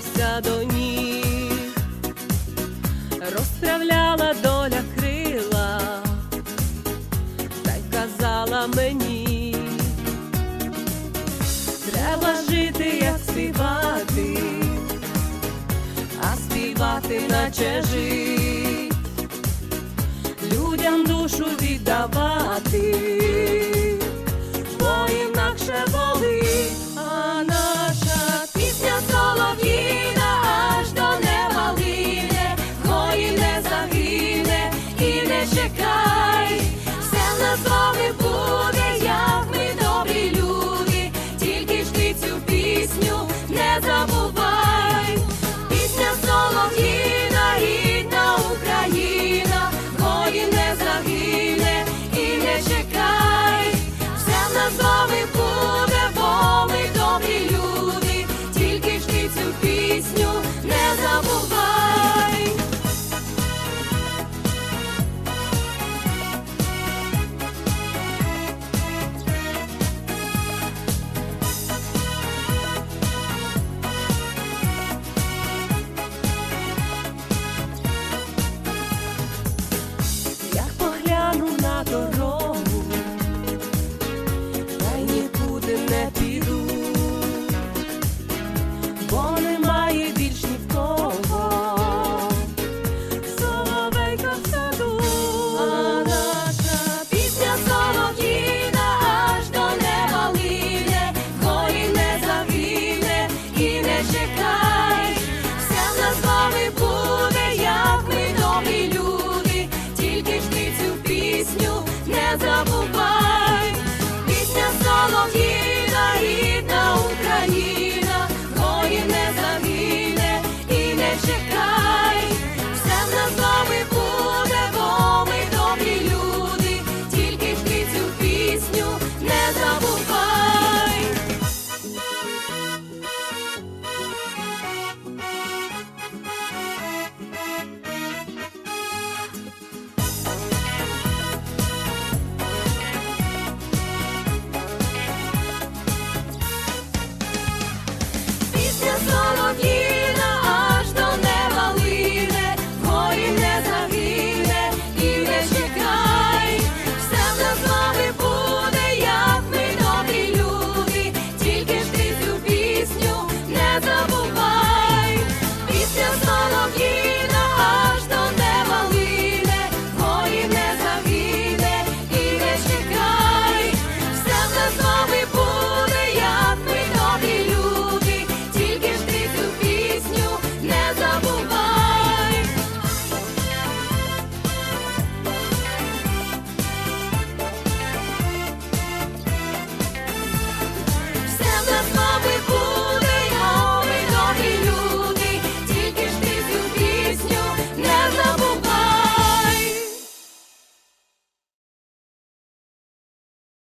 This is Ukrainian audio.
кидався до ніг, розправляла доля крила, та й казала мені, треба жити, як співати, а співати, наче жить, людям душу віддавати.